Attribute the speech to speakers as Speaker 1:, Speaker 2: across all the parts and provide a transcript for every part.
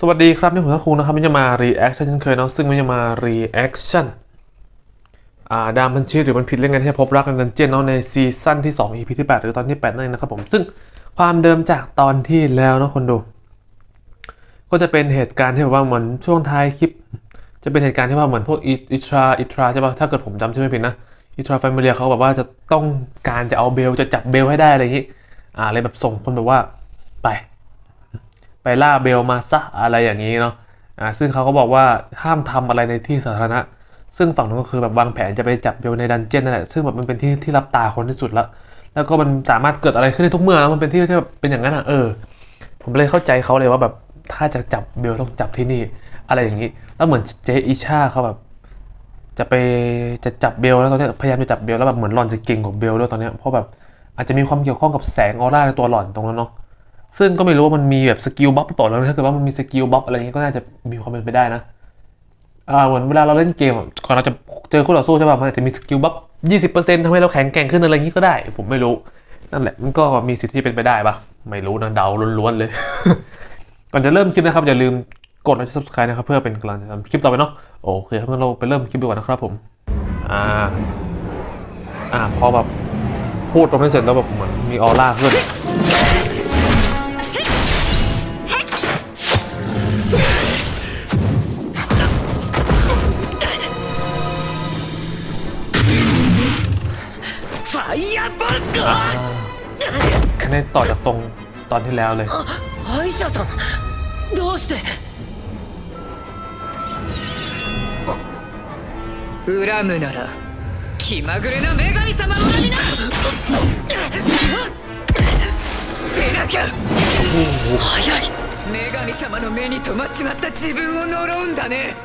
Speaker 1: สวัสดีครับนี่ผมทักคุงนะครับมันจะมา reaction เช่นเคยเนาะซึ่งมันจะมา reaction อ่าดามันชีหรือมันผิดเรื่องไงที่พบรักในดันเจียนเนาะในซีซั่นที่ 2 EP ที่ 8 หรือตอนที่ 8 นั่นเองนะครับผมซึ่งความเดิมจากตอนที่แล้วเนาะคนดู ก็จะเป็นเหตุการณ์ที่แบบว่าเหมือนช่วงท้ายคลิป จะเป็นเหตุการณ์ที่ว่าเหมือนพวกอิอิทราอิทราใช่ป่ะถ้าเกิดผมจำชื่อไม่ผิดนะอิทราแฟมิเลียเขาแบบว่าจะต้องการจะเอาเบลจะจับเบลให้ได้อะไรอย่างนี้อ่าเลยแบบส่งคนแบบว่าไป ไปล่าเบลมาซะอะไรอย่างนี้เนาะอ่าซึ่งเขาก็บอกว่าห้ามทำอะไรในที่สาธารณะ ซึ่งฝั่งนู้นก็คือแบบวางแผนจะไปจับเบลในดันเจี้ยนนั่นแหละซึ่งแบบมันเป็นที่ที่รับตาคนที่สุดละแล้วก็มันสามารถเกิดอะไรขึ้นได้ทุกเมื่อมันเป็นที่ที่แบบเป็นอย่างนั้นอะเออ ผมเลยเข้าใจเขาเลยว่าแบบถ้าจะจับเบลต้องจับที่นี่ อะไรอย่างนี้ แล้วเหมือนเจอิชาเขาแบบ จะไปจะจับเบลแล้วตอนเนี้ยพยายามจะจับเบลแล้วแบบเหมือนหลอนจะเก่งกว่าเบลด้วยตอนเนี้ยเพราะแบบอาจจะมีความเกี่ยวข้องกับแสงออร่าในตัวหลอนตรงนั้นเนาะ ซึ่งก็ไม่รู้ว่ามันมีแบบสกิลบัฟหรือเปล่าแล้วถ้าเกิดว่ามันมีสกิลบัฟอะไรอย่างงี้ก็น่าจะมีความเป็นไปได้นะอ่าเหมือนเวลาเราเล่นเกมก่อนเราจะเจอคู่ต่อสู้ใช่ป่ะมันอาจจะมีสกิลบัฟยี่สิบเปอร์เซ็นต์ทำให้เราแข็งแกร่งขึ้นอะไรอย่างงี้ก็ได้ ผมไม่รู้นั่นแหละมันก็มีสิทธิ์ที่เป็นไปได้ปะไม่รู้นะเดาล้วนๆเลย ก่อนจะเริ่มคลิปนะครับอย่าลืมกดไลค์ subscribe นะครับเพื่อเป็นกำลังใจทำคลิปต่อไปเนาะโอเคครับงั้นเราไปเริ่มคลิปดีกว่านะครับผมอ่าอ่าพอแบบพูดตรงนี้เสร็จแล้วแบบเหมือนมีออร่าขึ้น
Speaker 2: ファイヤーバック
Speaker 1: อ่าในต่อจากตรงตอนที่แล้วเลย
Speaker 2: 歯医者さんどうして恨むなら気まぐれな女神様を恨みな出なきゃ早い女神様の目に留まっちまった自分を呪うんだね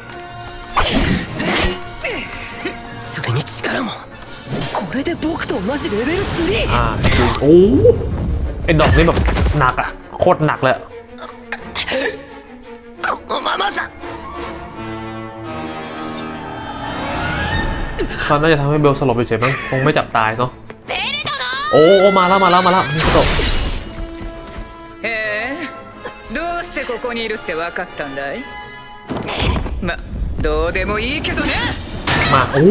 Speaker 2: それに力も これで僕と同じレベル 3?
Speaker 1: อ่าจริงโอ้ไอ้ดอกนี่แบบหนักอะโคตรหนักเลยอะ
Speaker 2: このままじゃ
Speaker 1: เขาน่าจะทำให้เบลสลบไปเฉยๆมั้งคงไม่จับตายเนาะโอ้โอ้มาแล้วมาแล้วมาแล้วนี่ก็ตก
Speaker 2: へえどうしてここにいるって分かったんだいまどうでもいいけどね
Speaker 1: มาโอ้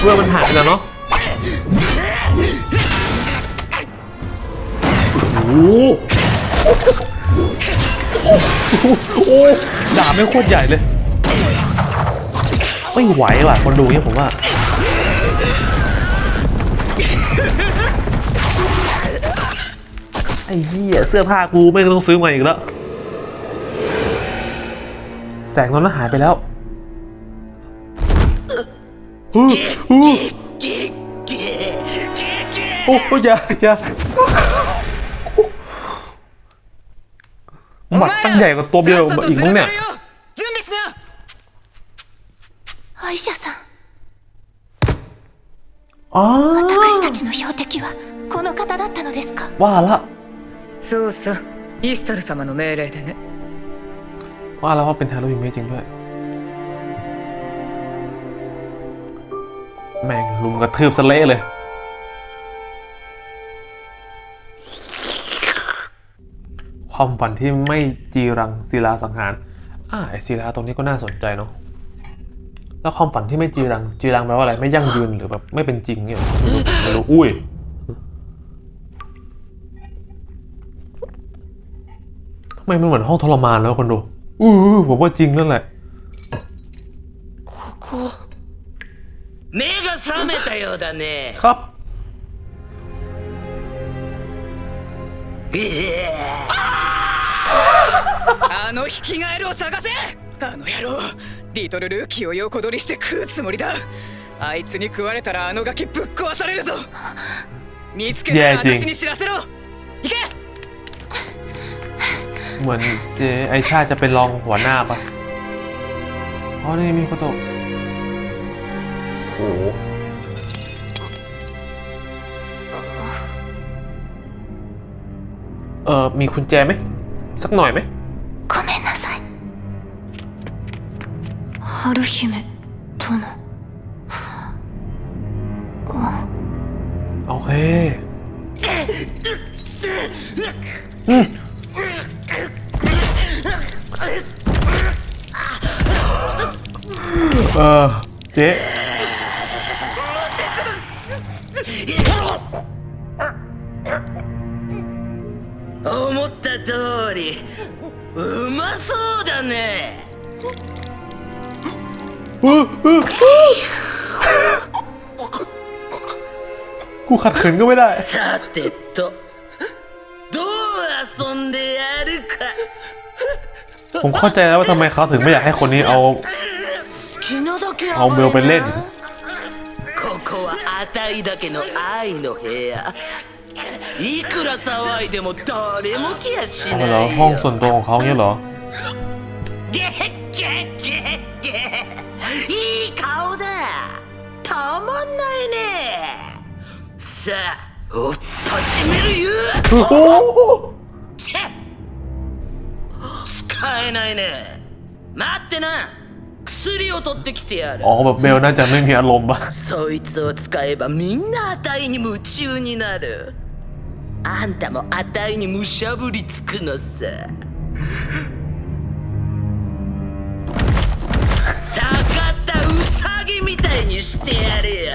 Speaker 1: เพื่อมันหายไปแล้วเนาะโอ้โหดาบไม่โคตรใหญ่เลย ไม่ไหวว่ะคนดูเนี่ยผมว่าไอ้เหี้ยเสื้อผ้ากูไม่ต้องซื้อใหม่อีกแล้ว แสงตอนนั้นหายไปแล้ว โอ้โหอย่าอย่าหมัดตั้งใหญ่กว่าตัวเบล
Speaker 2: さっさと
Speaker 1: อีก
Speaker 2: ず
Speaker 1: มั้
Speaker 2: ら
Speaker 1: ง
Speaker 2: か
Speaker 1: เนี่ย
Speaker 2: れよ準備しな
Speaker 3: 歯医者さん
Speaker 1: อ๋อ
Speaker 3: 私たちの標的はこの方だったのですか
Speaker 1: ว่าละ
Speaker 2: そうさイシュタル様の命令でね
Speaker 1: ว่าแล้วว่าเป็นฮาโลวีนไม่จริงด้วย แม่งลุมกระทืบสเละเลย ความฝันที่ไม่จีรังศิลาสังหาร อ่าไอศิลาตรงนี้ก็น่าสนใจเนาะแล้วความฝันที่ไม่จีรังจีรังแปลว่าอะไรไม่ยั่งยืนหรือแบบไม่เป็นจริงเนี่ยเหรอไม่รู้อุ้ยทำไมมันเหมือนห้องทรมานแล้วคนดู อู้หูผมว่าจริงนั่นแหละ
Speaker 4: 目が覚めたようだね
Speaker 1: ครับ
Speaker 2: あのヒキガエルを探せあの野郎リトルルーキーを横取りして食うつもりだあいつに食われたらあのガキぶっ壊されるぞ見つけたら
Speaker 1: いやジン
Speaker 2: 私に知らせろ行け
Speaker 1: เหมือนเจไอชาจะเป็นรองหัวหน้าปะอ๋อนี่มีโคโตะโอ้โ หเออมีคุณแจไหม สักหน่อยไหมขอโทษนะซาย
Speaker 3: ごめんなさい春姫殿
Speaker 1: โอเคอืมเออเจ๊ กูขัดขืนก็ไม่ได้
Speaker 4: さてとどう遊んでやるか
Speaker 1: ผมเข้าใจแล้วว่าทำไมเขาถึงไม่อยากให้คนนี้เอา
Speaker 4: 好きなだけ
Speaker 1: เอาเบลไปเล่น
Speaker 4: ここはあたいだけの愛の部屋いくら騒いでも誰も来やし
Speaker 1: เอา
Speaker 4: な
Speaker 1: เหรอย ห้องส่วนตัวของเขาเงี้ยเหรอ
Speaker 4: たまんないねさあおっ始めるよおお使えないね待ってな薬を取ってきてやる。
Speaker 1: あ、没有，那讲没やろう？
Speaker 4: そいつを使えばみんなあたいに夢中になる。あんたもあたいにむしゃぶりつくのさ。 サギみたいにしてやるよ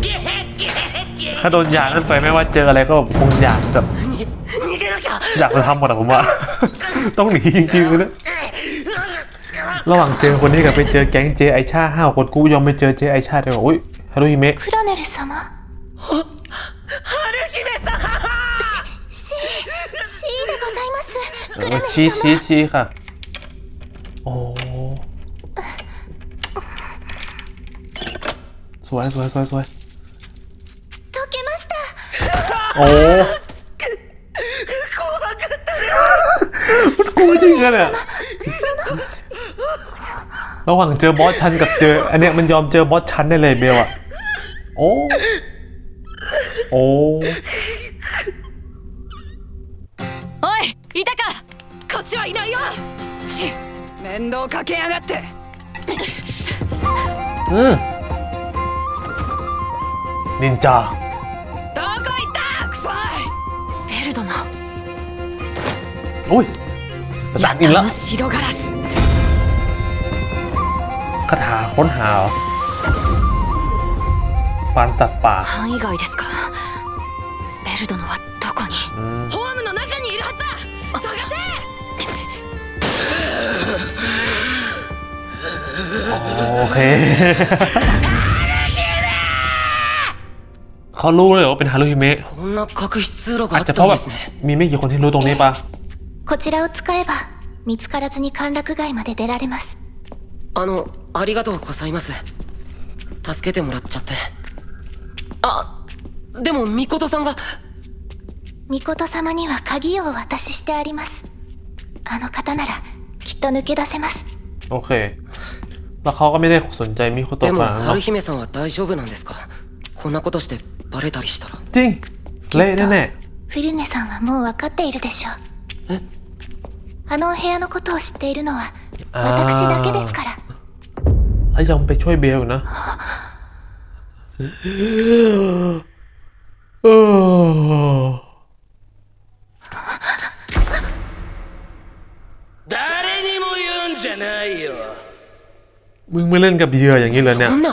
Speaker 4: ゲヘゲヘゲヘ
Speaker 1: ถ้าโดนยาขึ้นไปไม่ว่าเจออะไรก็แบบคงอยากแบบ
Speaker 4: 逃げなきゃ
Speaker 1: อยากจะทำหมดอะผมว่า ต้องหนีจริงๆเลยนะระหว่างเจอคนนี้กับไปเจอแก๊งเจไอชาห้าคนกูยอมไปเจอเจไอชาดีกว่าอุ้ยฮารุฮิเมะ
Speaker 3: クロネル様
Speaker 4: 春姫さん
Speaker 3: シシーでございます
Speaker 1: เอ
Speaker 3: ク
Speaker 1: อ
Speaker 3: ロネル
Speaker 1: ชี้
Speaker 3: 様
Speaker 1: ชี้ชี้ค่ะ สวยสวยสวยสวย
Speaker 3: 解けました
Speaker 1: โอ้มันกลัวจริงอะเนี่ยระหว่างเจอบอสชันกับเจอ อันเนี้ยมันยอมเจอบอสชันได้เลยเบลอะโอ้ โอ้
Speaker 3: おいいたかこっちはいないよ
Speaker 2: ち面倒かけやがって
Speaker 1: อืม นินจา
Speaker 2: どこ行ったクソ
Speaker 3: ベル殿
Speaker 1: อุ้ยภาษาอังกฤษแล้ว
Speaker 3: の白ガラス
Speaker 1: คาถาค้นหาเหรอปานสัตว์ป่า
Speaker 3: 範囲外ですかベル殿はどこに
Speaker 1: อืม
Speaker 3: ホームの中にいるはずだ探せ
Speaker 1: โอเค เขารู้เลยว่าเป็นฮารุฮิเมะ
Speaker 4: こんな隠し通路が
Speaker 1: อา
Speaker 4: あ
Speaker 1: จ
Speaker 4: っ
Speaker 1: จะเพ
Speaker 4: た
Speaker 1: ราะ
Speaker 4: ん
Speaker 1: แบ
Speaker 4: で
Speaker 1: บ
Speaker 4: すね
Speaker 1: มีไม่กี่คนที่รู้ตรงนี้ปะ
Speaker 3: こちらを使えば見つからずに陥落街まで出られます
Speaker 5: あのありがとうございます助けてもらっちゃってあでもミコトさんが
Speaker 3: 巫女様には鍵をお渡ししてありますあの方ならきっと抜け出せます
Speaker 1: โอเค แล้วเขาก็ไม่ได้สนใจมิโคโตะ
Speaker 5: でも
Speaker 1: ขนาดนั้นหรอก
Speaker 5: 春姫さんは大丈夫なんですか こんなことしてバレたりしたら
Speaker 1: จริง เละแน่
Speaker 3: フィルネさんはもう分かっているでしょう
Speaker 5: え
Speaker 3: あのお部屋のことを知っているのは
Speaker 1: あー
Speaker 3: 私だけですから
Speaker 1: ๆแล้วยังไปช่วยเบลอยู่นะเออ
Speaker 4: 誰にも言うんじゃないよ
Speaker 1: มึงไม่เล่นกับเหยื่ออย่างนี้เลยเนี่ย
Speaker 5: そんなえ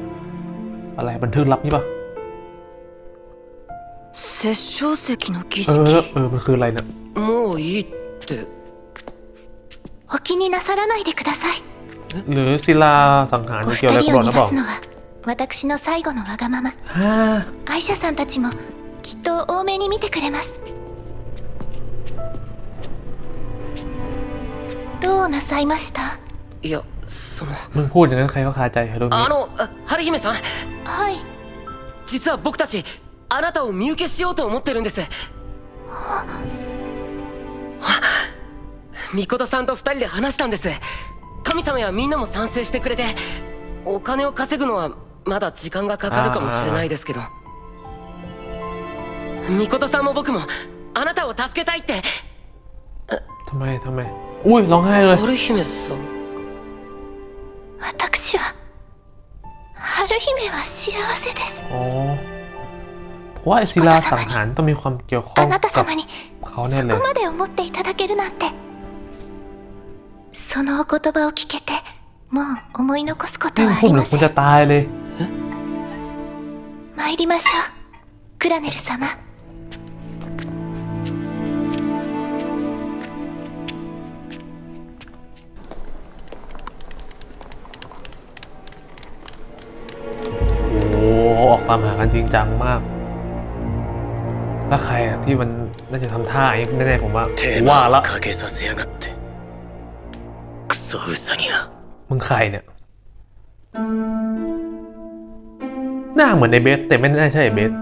Speaker 1: อะไรบันทึกลับนี่ปะ
Speaker 3: 殺生石の儀
Speaker 1: เอ式อเออมันคืออะไรเนี่ย
Speaker 5: もういいって
Speaker 3: お気になさらないでください
Speaker 1: หรือศิลาสังหารโおมั
Speaker 3: น
Speaker 1: เกี่ยวอะไร二กับ
Speaker 3: 人を
Speaker 1: หล่อนหรือ
Speaker 3: 逃
Speaker 1: เปがล่า
Speaker 3: すのは私の最後のわがまま
Speaker 1: ฮ่า
Speaker 3: 愛車さんたちもきっと多めに見てくれますどうなさいました
Speaker 5: いやその
Speaker 1: มึงพูดอย่างนั้นใครก็คาใจฮารุมิ
Speaker 5: あのあ春姫さん
Speaker 3: はい
Speaker 5: 実は僕たちあなたを身請けしようと思ってるんですミコトさんと二人で話したんです神様やみんなも賛成してくれて お金を稼ぐのはまだ時間がかかるかもしれないですけどミコトさんも僕もあなたを助けたいって
Speaker 1: ทำไมทำไม อุ้ยร้องไห้เลย
Speaker 5: 春姫さん
Speaker 3: 私は春姫は幸せです
Speaker 1: อ๋อเพราะว่าไอศิลาสังหารต้องมีความเกี่ยวข้อง
Speaker 3: あなた
Speaker 1: กับ
Speaker 3: 様に
Speaker 1: เขาแน่
Speaker 3: そ
Speaker 1: เลย
Speaker 3: こまで思っていただけるなんてそのお言葉を聞けてもう思い残すことはあ
Speaker 1: พูด
Speaker 3: り
Speaker 1: เหมือ
Speaker 3: ま
Speaker 1: นคุณ
Speaker 3: せ
Speaker 1: จะ
Speaker 3: ん
Speaker 1: ตายเลย
Speaker 3: 参りましょうクラネル様
Speaker 1: อ้โหออกตามหากันจริงจังมาก แล้วใครอะที่มันน่าจะทำท่าอย่างนี้แน่ๆผมว่า
Speaker 6: テー
Speaker 1: ว่า
Speaker 6: マ
Speaker 1: ละ
Speaker 6: をかけさせやがってクソウサギが
Speaker 1: มึงใครเนี่ย หน้าเหมือนในเบส แต่ไม่น่าใช่ไอ้เบส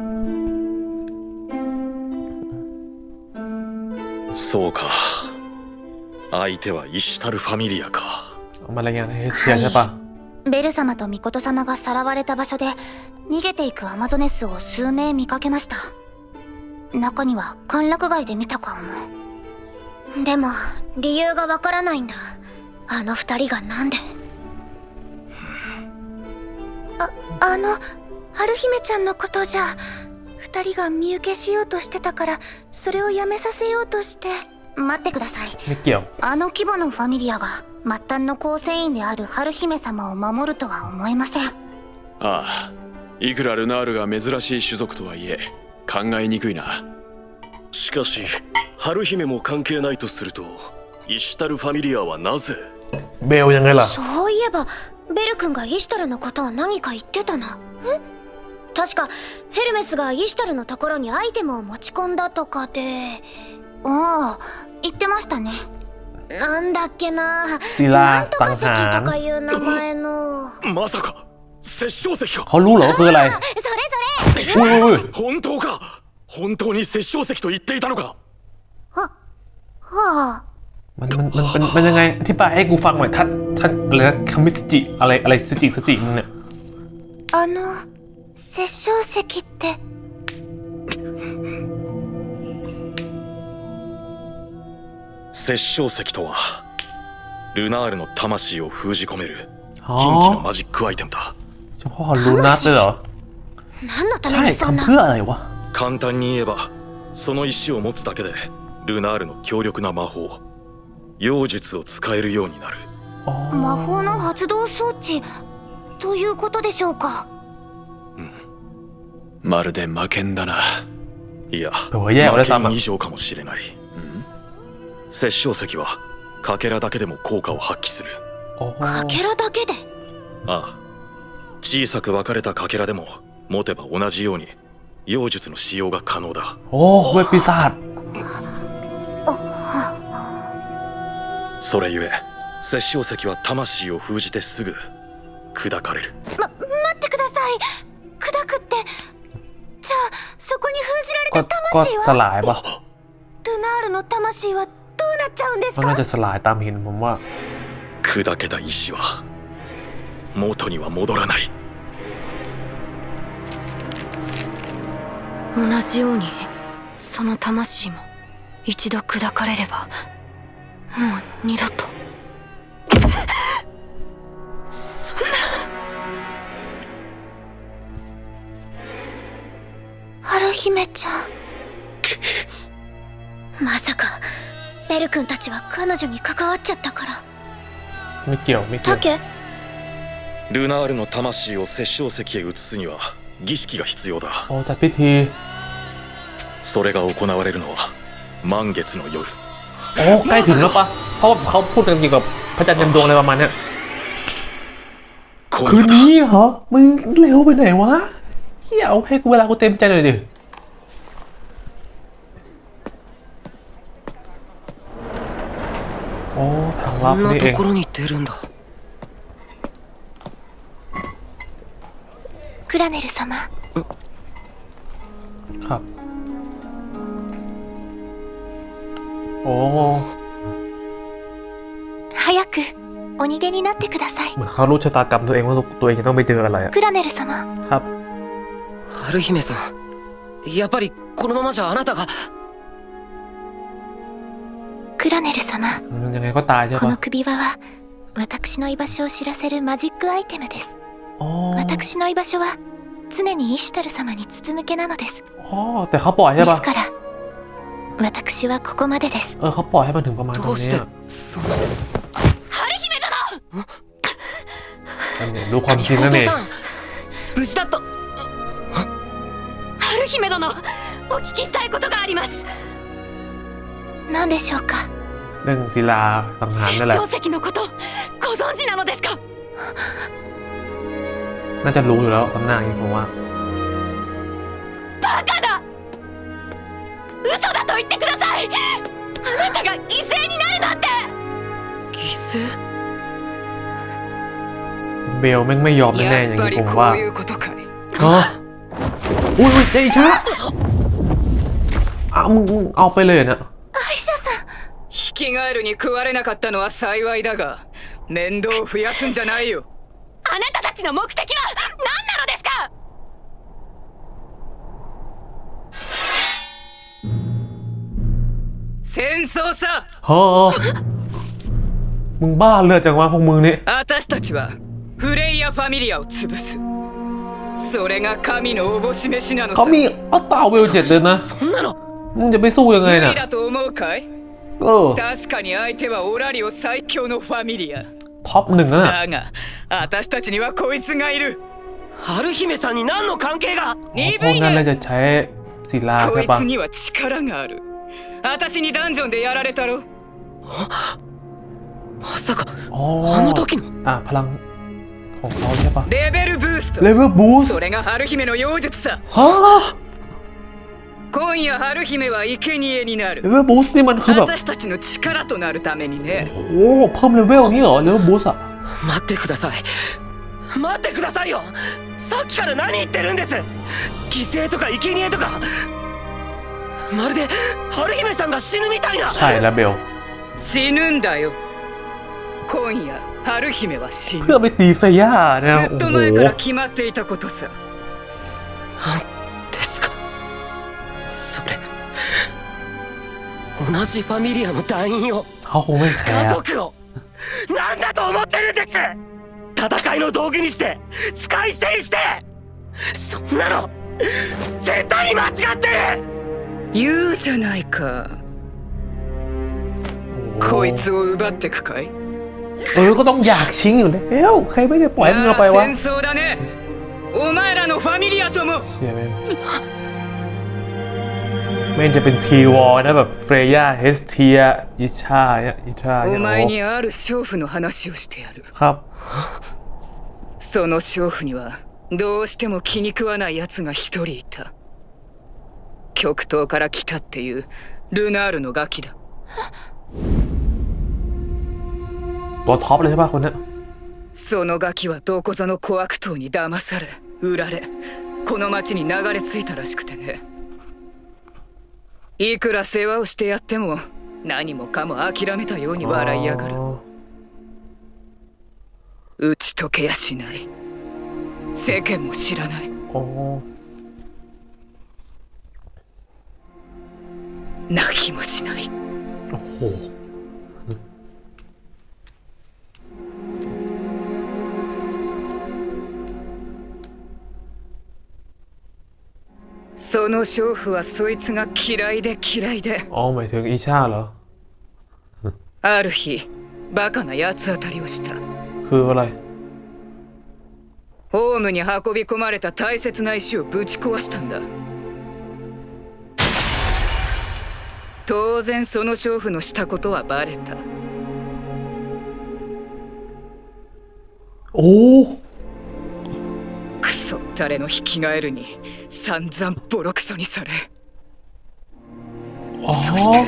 Speaker 6: そうか相手はイシュタルファミリアか
Speaker 1: เอามารายงานให้เคลียร์ใช่ปะ
Speaker 3: ベル様とミコト様がさらわれた場所で逃げていくアマゾネスを数名見かけました。中には歓楽街で見た顔もでも理由がわからないんだ。あの二人がなんで？ああの春姫ちゃんのことじゃ二人が身請けしようとしてたからそれをやめさせようとして。待ってください。あの規模のファミリアが末端の構成員である春姫様を守るとは思えません。
Speaker 7: ああいくらルナールが珍しい種族とはいえ考えにくいな。
Speaker 6: しかし春姫も関係ないとするとイシュタルファミリアはなぜ？
Speaker 3: そういえばベル君がイシュタルのことを何か言ってたなえ？確かヘルメスがイシュタルのところにアイテムを持ち込んだとかで。ああ言ってましたねなんだっけな
Speaker 1: ศิลา
Speaker 3: なんと
Speaker 1: สัง
Speaker 3: か石
Speaker 1: หาร
Speaker 3: とかいう名前の
Speaker 6: まさか殺生石か
Speaker 1: เขารู้เหรอว่าคืออะไร
Speaker 3: それそれ
Speaker 1: อุ้ยอุ้ยอุ้ย
Speaker 6: 本当か本当に殺生石と言っていたのか
Speaker 3: はあ
Speaker 1: มันมันมันเป็นมันยังไงอธิบายให้กูฟังหน่อยท่านท่านอะไรนะคามิสจิอะไรอะไรสจิสจิมึงเนี่ย
Speaker 3: あの殺生石って
Speaker 6: 殺生石とはルナールの魂を封じ込める
Speaker 1: อ๋อ
Speaker 6: 禁忌のマジックアイテムだ
Speaker 1: เฉพาะลูนัสเลยเหรอ
Speaker 3: 何のため
Speaker 1: ใช่
Speaker 3: にそん
Speaker 1: ทำ
Speaker 3: な
Speaker 1: เพื่ออะไรวะ
Speaker 6: 簡単に言えばその石を持つだけでルナールの強力な魔法妖術を使えるようになる
Speaker 1: อ๋อ
Speaker 3: 魔法の発動装置ということでしょうか
Speaker 7: まるで魔剣だない
Speaker 6: や
Speaker 1: โอ้ยแย่กว่า
Speaker 6: 魔
Speaker 1: ด้วยซ้ำ
Speaker 6: 剣
Speaker 1: อ่ะ
Speaker 6: 以上かもしれない 殺生石は欠片だけでも効果を発揮する。
Speaker 3: 欠片だけで？
Speaker 6: ああ。小さく分かれた欠片でも持てば同じように妖術の使用が可能だ。
Speaker 1: おおこれピザ
Speaker 6: それゆえ殺生石は魂を封じてすぐ砕かれる。
Speaker 3: ま待ってください。砕くって。じゃあそこに封じられた魂は？ルナールの魂はちゃうんです
Speaker 1: มันน่า
Speaker 3: か
Speaker 1: จะสลายตามเห็นผมว่า
Speaker 6: 砕けた石は元には戻らない
Speaker 3: 同じようにその魂も一度砕かれればもう二度とそんな春姫ちゃんまさか ベル君たちは彼女に関わっちゃったから
Speaker 1: ไม่เกี่ยวไม่เกี่ยว
Speaker 3: タケ
Speaker 6: ルナールの魂を殺生石へ移すには儀式が必要だ
Speaker 1: โอ้จัดพิธี
Speaker 6: それが行われるのは満月の夜
Speaker 1: โอ้ใกล้ถึงแล้วปะเพราะว่าเขาพูดกันเกี่ยวกับพระจันทร์เต็มดวงอะไรประมาณเนี้ย คืน
Speaker 6: 今夜だ
Speaker 1: นี้เหรอ มึงเร็วไปไหนวะเฮียเอาให้กูเวลากูเต็มใจหน่อยดิ
Speaker 5: こ
Speaker 1: บ
Speaker 5: んな
Speaker 1: นี่เอ
Speaker 5: と
Speaker 1: ง
Speaker 5: ころに出るんだ
Speaker 3: クラネル様
Speaker 1: ครับ โอ้
Speaker 3: 早く お逃げになってください
Speaker 1: เหมือนเขารู้ชะตากรรมตัวเองว่าตัวเองจะต้องไปเจออะไรอะ
Speaker 3: クラネル様
Speaker 1: ครับ
Speaker 5: 春姫さんやっぱりこのままじゃあなたが
Speaker 3: クラネル様
Speaker 1: มันยังไงก็ตายใช่
Speaker 3: こ
Speaker 1: ปะ
Speaker 3: の首輪は私の居場所を知らせるマジックアイテムです
Speaker 1: อ๋อ
Speaker 3: 私の居場所は常にイシュタル様に筒抜けなのです
Speaker 1: อ๋อแต่เขาปล่อย
Speaker 3: で
Speaker 1: ใช่ปะ
Speaker 3: すから私はここまでです
Speaker 1: เออเขาปล่อยให้มันถึงประมาณตร
Speaker 5: ど
Speaker 1: ง
Speaker 5: うし
Speaker 1: นี้
Speaker 5: て
Speaker 1: อะ
Speaker 5: そんな
Speaker 1: อันนี้รู้ความจริงแล้ว
Speaker 5: お
Speaker 1: นี่
Speaker 5: 父さん無事だった
Speaker 3: 春姫殿お聞きしたいことがあります何でしょうか
Speaker 1: เ รื่องศิลาสังหารนั่นแหละ
Speaker 3: 石のことご存知なのですか
Speaker 1: น่าจะรู้อยู่แล้วตำนานอย่างนี้ผมว่า
Speaker 3: バカだ嘘だと言ってくださいあなたが犠牲になるなんて
Speaker 5: 犠牲
Speaker 1: เบลแม่งไม่ยอมแน่ๆอ
Speaker 2: や
Speaker 1: ย่าง
Speaker 2: っぱ
Speaker 1: นี้
Speaker 2: り
Speaker 1: ผม
Speaker 2: こ
Speaker 1: ว่า
Speaker 2: ういうことかい
Speaker 1: เอออุ้ยอุ้ยเจชะอ้าวมึงมึงเอาไปเลยนะ
Speaker 3: アイシャさん
Speaker 2: ヒキガエルに食われなかったのは幸いだが面倒を増やすんじゃないよ
Speaker 3: あなたたちの目的は何なのですか
Speaker 2: 戦争さ
Speaker 1: เฮ้อมึงบ้าเลือดจังวะพวกมึงนี่
Speaker 2: 私たちはフレイヤファミリアを潰すそれが神のおぼし飯なの
Speaker 1: เขา
Speaker 2: さ
Speaker 1: มีอัตตาเวลเจ็ดเลยนะ
Speaker 5: そんなの
Speaker 1: มึงจะไปสู้ยังไง
Speaker 2: 無
Speaker 1: น่ะ
Speaker 2: 理だと思うかい
Speaker 1: เออ
Speaker 2: 確かに相手はオラリオ最強のファミリア
Speaker 1: ท็อปหนึ่งนะน่ะ
Speaker 2: だが私たちにはこいつがいる
Speaker 5: 春姫さんに何の関係が
Speaker 1: พวก
Speaker 2: 鈍い
Speaker 1: นั้นเรา
Speaker 2: ね
Speaker 1: จะใช้ศิลา
Speaker 2: こ
Speaker 1: ใช่
Speaker 2: い
Speaker 1: ปะ
Speaker 2: つには力がある私にダンジョンでやられたろ
Speaker 5: まさか
Speaker 1: อ๋อ
Speaker 5: あの時の
Speaker 1: อ่ะพลังของเขาใช่ปะ
Speaker 2: レベルブースト
Speaker 1: เลเวลบูสต์
Speaker 2: それが春姫の妖術さ
Speaker 1: ฮะ
Speaker 2: 今夜春姫は生贄にな
Speaker 1: เล
Speaker 2: る
Speaker 1: เวลบูสต์นี่มันคือแบบ
Speaker 2: 私たちの力となるためにね
Speaker 1: โอ้เพิ่มเลเวลนี่เหรอเลเวลบูสต์อะ
Speaker 5: 待ってください待ってくださいよさっきから何言ってるんです犠牲とか生贄とかまるで春姫さんが死ぬみたいな
Speaker 1: ใช่แล้วเบล
Speaker 2: 死ぬんだよ今夜春姫は死ぬ
Speaker 1: เพื่อไปตีเฟย่าเนี่ย
Speaker 2: ずっ
Speaker 1: โอ้
Speaker 2: と
Speaker 1: โห
Speaker 2: 前から決まっていたことさ
Speaker 5: ですか それ同じファミリアの団員を
Speaker 1: เขาคงไม่แค
Speaker 5: 家
Speaker 1: ร์
Speaker 5: 族を何だと思ってるんです戦いの道具にして使い捨てにしてそんなの絶対に間違ってる
Speaker 2: 言うじゃないか
Speaker 1: โอ้โห
Speaker 2: こいつを奪ってくかい
Speaker 1: เออก็ต้องอยากชิงอยู่แล้วใครไม่ได้ปล่อยมึง
Speaker 2: な
Speaker 1: เอาไป
Speaker 2: あ
Speaker 1: วะ
Speaker 2: 戦争だねお前らのファミリアとも
Speaker 1: เชี่ยแ ม่งไม่งจะเป็นทีวอลนะแบบเฟรย่าเฮสเทียอิชาเนี่ยอิชา
Speaker 2: お
Speaker 1: เนี่ย
Speaker 2: 前
Speaker 1: โอ้
Speaker 2: にある娼婦の話をしてやる
Speaker 1: ครับ
Speaker 2: その娼婦にはどうしても気に食わない奴が一人いた極東から来たっていうルナールのガキだ
Speaker 1: ตัวท็อปเลยใช่ป่ะคนเนี้ย
Speaker 2: そのガキはどこぞの小悪党に騙され売られこの町に流れ着いたらしくてね いくら世話をしてやっても何もかも諦めたように笑いやがる。打ち解けやしない。世間も知らない。泣きもしない。
Speaker 1: ほう。
Speaker 2: その娼婦はそいつが嫌いで嫌いで
Speaker 1: อ๋อหมายถึงอิชาเหรอ
Speaker 2: ある日バカな八つ当たりをした
Speaker 1: คืออะไร
Speaker 2: ホームに運び込まれた大切な石をぶち壊したんだ当然その娼婦のしたことはバレた
Speaker 1: โอ้
Speaker 2: 誰の引き返るに散々ボロクソにされ。そして。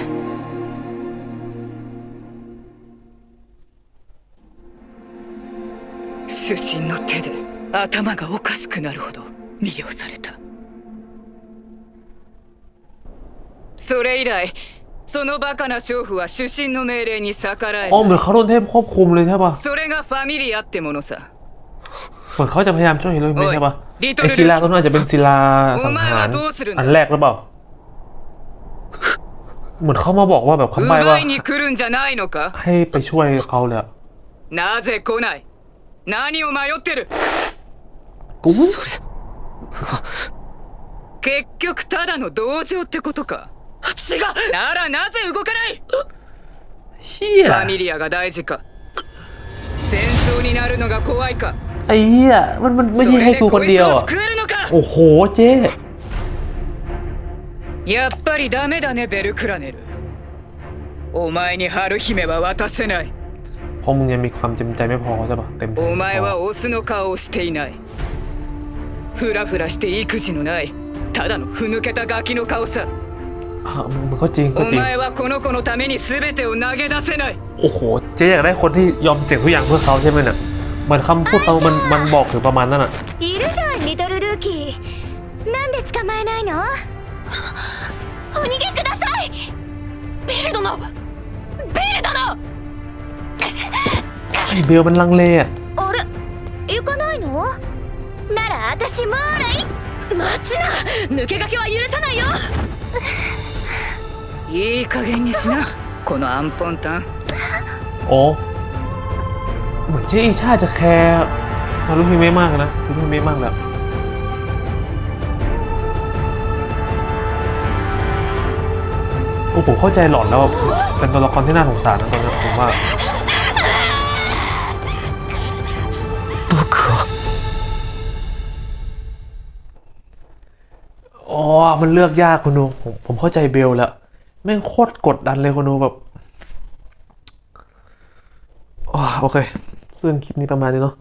Speaker 2: 主審の手で頭がおかしくなるほど魅了された。それ以来そのバカな娼婦は主審の命令に逆らえそれがファミリアってものさ
Speaker 1: มือนเขาจะพยายามช่วยฮิโรฮิเมะใช่ปะ
Speaker 2: โอ้ย
Speaker 1: ไอศิลาตัวนั้นอาจจะเป็นศิลาสังหาร
Speaker 2: お前はどうするんだ
Speaker 1: อันแรกหรือเปล่า เหมือนเขามาบอกว่าแบบคำใบ้ว่า
Speaker 2: 奪いに来るんじゃないのか
Speaker 1: ให้ไปช่วยเขาเลยอะ
Speaker 2: なぜ来ない何を迷ってる
Speaker 1: กู
Speaker 2: 結局ただの同情ってことか
Speaker 5: 違う
Speaker 2: ならなぜ動かない
Speaker 1: เฮีย
Speaker 2: ファミリアが大事か戦争になるのが怖いか
Speaker 1: ไ อ้เฮียมันมันไม่
Speaker 2: そ
Speaker 1: ใช่
Speaker 2: れ
Speaker 1: ให้
Speaker 2: で
Speaker 1: กูค
Speaker 2: こ
Speaker 1: น
Speaker 2: い
Speaker 1: เดี
Speaker 2: つ
Speaker 1: ยว
Speaker 2: を
Speaker 1: อะ
Speaker 2: 救えるのか
Speaker 1: โอ้โหเจ๊
Speaker 2: やっぱりダメだねベルクラネルお前に春姫は渡せない
Speaker 1: เพราะมึงยังมีความจำใจไม่พอใช่ปะเต็มที่
Speaker 2: お
Speaker 1: ไม่
Speaker 2: 前
Speaker 1: พอ
Speaker 2: はオスの顔をしていないフラフラして育児のないただのふぬけたガキの顔さ
Speaker 1: อ่ะมันก็จริงก็
Speaker 2: お
Speaker 1: จริง
Speaker 2: 前はこの子のために全てを投げ出せない
Speaker 1: โอ้โห เจ๊อยากได้คนที่ยอมเสี่ยงทุกอย่างเพื่อเขาใช่ไหมเนี่ยเห มันคำพูดเขามันมันบอกถึงประมาณนั้นอะ
Speaker 3: いるじゃんリトルルーキーなんで捕まえないのお逃げくださいベル殿ベル殿
Speaker 1: ไอ้เบลมันลังเลอะ
Speaker 3: あれ行かないのなら私もうない待つな抜け駆けは許さないよ
Speaker 2: いい加減にしなこのアンポンタン
Speaker 1: お เหมือนเจ๊อีชาจะแคร์ฮารุฮิเมะมากนะฮารุฮิเมะมากแล้วโอ้ผมเข้าใจหลอนแล้วเป็นตัวละครที่น่าสงสารนะตอนนี้ผมว่า
Speaker 5: 僕は
Speaker 1: อ๋อ มันเลือกยากคุณดูผมผมเข้าใจเบลแล้ว แม่งโคตรกดดันเลยคุณดูแบบอ๋อโอ เคซึ่งคลิปนี้ประมาณนี้เนาะ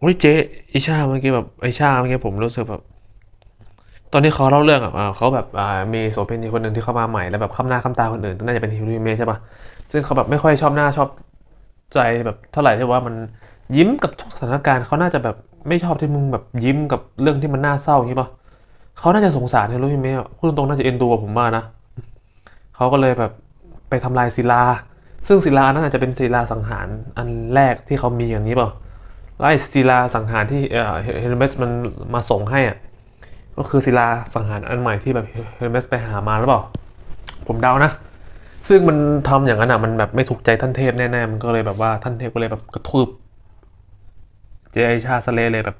Speaker 1: โอ้ยเจ๊อิชาเมื่อกี้แบบไอชาเมื่อกี้ผมรู้สึกแบบ ตอนที่เขาเล่าเรื่องอะเขาแบบมีโสเภณีคนหนึ่งที่เข้ามาใหม่แล้วแบบข้ามหน้าข้ามตาคนอื่นน่าจะเป็นฮิโรฮิเมะใช่ปะซึ่งเขาแบบไม่ค่อยชอบหน้าชอบใจแบบเท่าไหร่ที่ว่ามันยิ้มกับทุกสถานการณ์เขาน่าจะแบบไม่ชอบที่มึงแบบยิ้มกับเรื่องที่มันน่าเศร้าอย่างนี้ปะเขาน่าจะสงสารเฮโรฮิเมะพูดตรงๆน่าจะเอ็นดูกับผมมากนะเขาก็เลยแบบไปทำลายศิลา ซึ่งศิลานั้นอาจจะเป็นศิลาสังหารอันแรกที่เขามีอย่างนี้เปล่าแล้วไอ้ศิลาสังหารที่เอ่อเฮเรเมสมันมาส่งให้อะก็คือศิลาสังหารอันใหม่ที่แบบเฮเรเมสไปหามาหรือเปล่า ผมเดานะ ซึ่งมันทำอย่างนั้นอะมันแบบไม่ถูกใจท่านเทพแน่ๆมันก็เลยแบบว่าท่านเทพก็เลยแบบกระทืบเจไอชาสเลเลยแบบ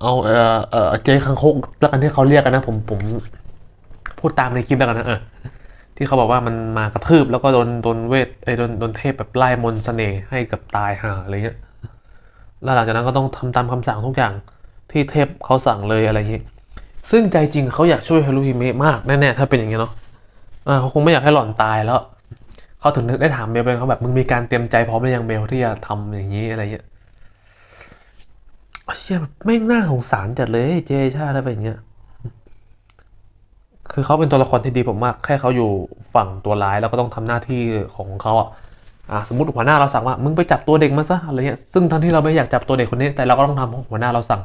Speaker 1: เอาเออเออเจคังคกแล้วกันที่เขาเรียกกันนะ ผมผมพูดตามในคลิปแล้วกันนะเออ ที่เขาบอกว่ามันมากระทืบแล้วก็โดนโดนเวทไอ้โดนโดนเทพแบบไล่มนต์เสน่ห์ให้กับตายห่าอะไรเงี้ยแล้วหลังจากนั้นก็ต้องทำตามคำสั่งทุกอย่างที่เทพเขาสั่งเลยอะไรเงี้ยซึ่งใจจริงเขาอยากช่วยฮารุฮิเมะมากแน่ๆถ้าเป็นอย่างเงี้ยเนาะอ่าเขาคงไม่อยากให้หล่อนตายแล้วเขาถึงได้ถามเบลไปเขาแบบมึงมีการเตรียมใจพร้อมหรือยังเบลที่จะทำอย่างนี้อะไรเงี้ยเชี่ยแบบไม่น่าสงสารจัดเลยเจชาแล้วเป็นอย่างเงี้ย คือเขาเป็นตัวละครที่ดีผมมาก แค่เขาอยู่ฝั่งตัวร้ายแล้วก็ต้องทำหน้าที่ของเขาอะอ่าสมมติหัวหน้าเราสั่งว่ามึงไปจับตัวเด็กมาซะอะไรเงี้ยซึ่งทั้งที่เราไม่อยากจับตัวเด็กคนนี้ แต่เราก็ต้องทำเพราหัวหน้าเราสั่ง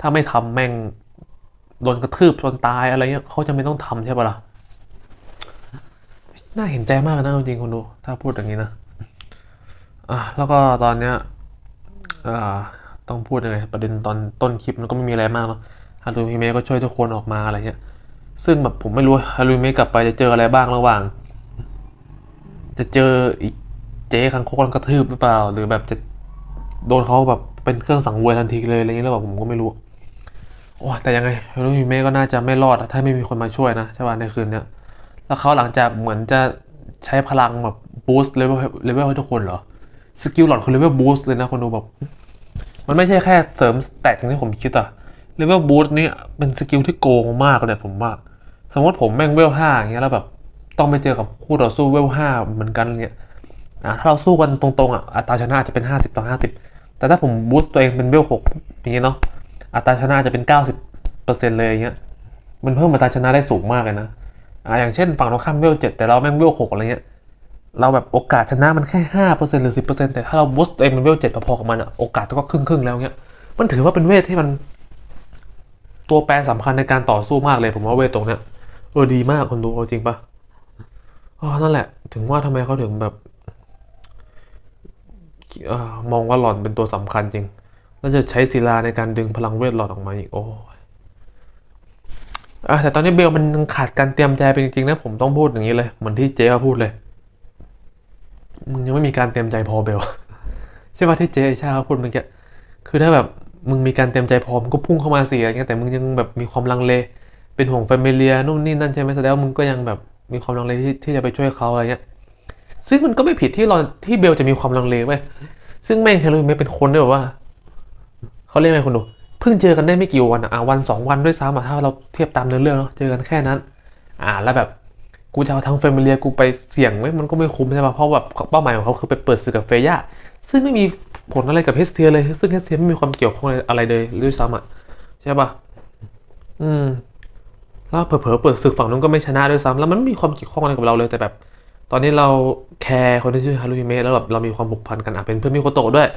Speaker 1: ถ้าไม่ทำแม่งโดนกระทืบจนตายอะไรเงี้ยเขาจะไม่ต้องทำใช่ปะล่ะน่าเห็นใจมากนะจริงคนดู ถ้าพูดอย่างนี้นะอะแล้วก็ตอนเนี้ยอ่าต้องพูดยังไงประเด็นตอนต้นคลิปมันก็ไม่มีอะไรมากเนาะฮารุฮิเมะก็ช่วยทุกคนออกมาอะไรเงี้ย ซึ่งแบบผมไม่รู้ฮารุฮิเมะกลับไปจะเจออะไรบ้างระหว่าง จะเจออีกเจ๊คังคกกำลังกระทืบหรือเปล่า หรือแบบจะโดนเขาแบบเป็นเครื่องสังเวยทันทีเลยอะไรเงี้ยหรือเปล่าผมก็ไม่รู้โอ้แต่ยังไงฮารุฮิเมะก็น่าจะไม่รอดถ้าไม่มีคนมาช่วยนะใช่ป่ะในคืนเนี้ยแล้วเขาหลังจากเหมือนจะใช้พลังแบบบูสต์เลเวลเลเวลให้ทุกคนเหรอสกิลหลอดคือเลเวลบูสต์เลยนะคนดูแบบมันไม่ใช่แค่เสริมสแต็กอย่างที่ผมคิดอะเลเวลบูสต์นี่เป็นสกิลที่โกงมากเลยผมว่า สมมติผมแม่งเวลห้าอย่างเงี้ยแล้วแบบต้องไปเจอกับคู่ต่อสู้เวลห้าเหมือนกันเนี่ยอะถ้าเราสู้กันตรงๆอะอัตราชนะอาจจะเป็นห้าสิบต่อห้าสิบแต่ถ้าผมบูสต์ตัวเองเป็นเวลหกอย่างเงี้ยเนาะอัตราชนะจะเป็นเก้าสิบเปอร์เซ็นต์เลยอย่างเงี้ยมันเพิ่มอัตราชนะได้สูงมากเลยนะอะอย่างเช่นฝั่งเราข้ามเวลเจ็ดแต่เราแม่งเวลหกอะไรเงี้ยเราแบบโอกาสชนะมันแค่ห้าเปอร์เซ็นต์หรือสิบเปอร์เซ็นต์แต่ถ้าเราบูสต์ตัวเองเป็นเวลเจ็ดพอๆกับมันอะโอกาสก็ครึ่งครึ่งๆแล้วเงี้ยมันถือว่าเป็นเวทที่มัน ตัวแปรสำคัญในการต่อสู้มากเลยผมว่าเวทตรงเนี้ย ออดีมากคนดูเอาจริงปะอ๋อนั่นแหละ ถึงว่าทำไมเขาถึงแบบอมองว่าหล่อนเป็นตัวสำคัญจริง แล้วจะใช้ศิลาในการดึงพลังเวทหลอนออกมาอีก โอ้อะแต่ตอนนี้เบลมันขาดการเตรียมใจไปจริงๆนะ ผมต้องพูดอย่างนี้เลย เหมือนที่เจ๊เขาพูดเลย มึงยังไม่มีการเตรียมใจพอเบลใช่ป่ะที่เจ๊ชาเขาพูดเมื่อกี้คือถ้าแบบมึงมีการเตรียมใจพอมึงก็พุ่งเข้ามาสิอะไรเงี้ยแต่มึงยังแบบมีความลังเล เป็นห่วงแฟมิเลียนู่นนี่นั่นใช่ไหมแสดงว่ามึงก็ยังแบบมีความลังเลที่ที่จะไปช่วยเขาอะไรเงี้ย ซึ่งมันก็ไม่ผิดที่เราที่เบลจะมีความลังเลเว้ยซึ่งแม่งเฮโรอีนไม่เป็นคนด้วยแบบว่าเขาเรียกไงคุณดูเพิ่งเจอกันได้ไม่กี่วันอะวันสองวันด้วยซ้ำอะถ้าเราเทียบตามเนื้อเรื่องเนาะเจอกันแค่นั้น อ่าแล้วแบบกูจะเอาทั้งแฟมิเลียกูไปเสี่ยงไหมมันก็ไม่คุ้มใช่ป่ะเพราะแบบเป้าหมายของเขาคือไปเปิดศึกกับเฟย่าซึ่งไม่มีผลอะไรกับเฮสเทียเลย ซึ่งเฮสเทียไม่มีความเกี่ยวข้องอะไรเลยด้วยซ้ำอะใช่ป่ะอืม แล้วเผลอๆเปิดศึกฝั่งนู้นก็ไม่ชนะด้วยซ้ำแล้วมันไม่มีความเกี่ยวข้องอะไรกับเราเลยแต่แบบ ตอนนี้เราแคร์คนที่ชื่อฮารุฮิเมะแล้วแบบเรามีความผูกพันกันอะเป็นเพื่อนมิโคโตะด้วย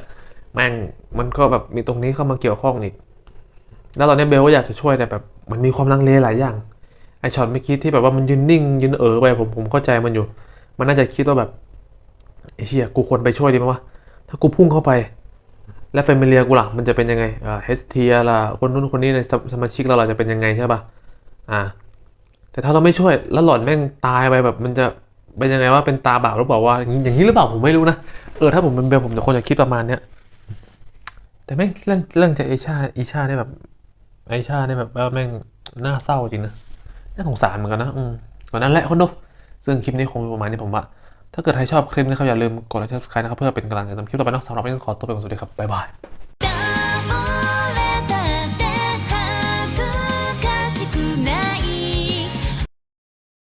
Speaker 1: แม่งมันก็แบบมีตรงนี้เข้ามาเกี่ยวข้องอีก แล้วตอนนี้เบลก็อยากจะช่วยแต่แบบ มันมีความลังเลหลายอย่างไอช็อตเมื่อกี้ที่แบบว่ามันยืนนิ่งยืนเออไปผมผมเข้าใจมันอยู่ มันน่าจะคิดว่าแบบไอ้เหี้ยกูควรไปช่วยดีไหมวะถ้ากูพุ่งเข้าไป แล้วแฟมิเลียกูล่ะมันจะเป็นยังไงเอ่าเฮสเทียล่ะคนนู้นคนนี้ในสมาชิกเราล่ะจะเป็นยังไงใช่ป่ะ อ่า แต่ถ้าเราไม่ช่วยแล้วหลอนแม่งตายไปแบบมันจะเป็นยังไงว่าเป็นตาบาปหรือเปล่าว่าอย่างนี้หรือเปล่าผมไม่รู้นะ เออถ้าผมเป็นเบลผมจะคนจะคิดประมาณเนี้ยแต่แม่งเรื่องเรื่องจากไอชาอีชาเนี่ยแบบไอชาเนี่ยแบบว่าแม่งน่าเศร้าจริงนะน่าสงสารเหมือนกันนะอืมก็นั่นแหละคนดูซึ่งคลิปนี้คงประมาณนี้ผมว่า ถ้าเกิดใครชอบคลิปนี้ครับอย่าลืมกดไลค์ subscribe นะครับเพื่อเป็นกำลังใจทำคลิปต่อไปนอะสำหรับวันนี้ขอตัวไปก่อนสวัสดีครับบ๊ายบาย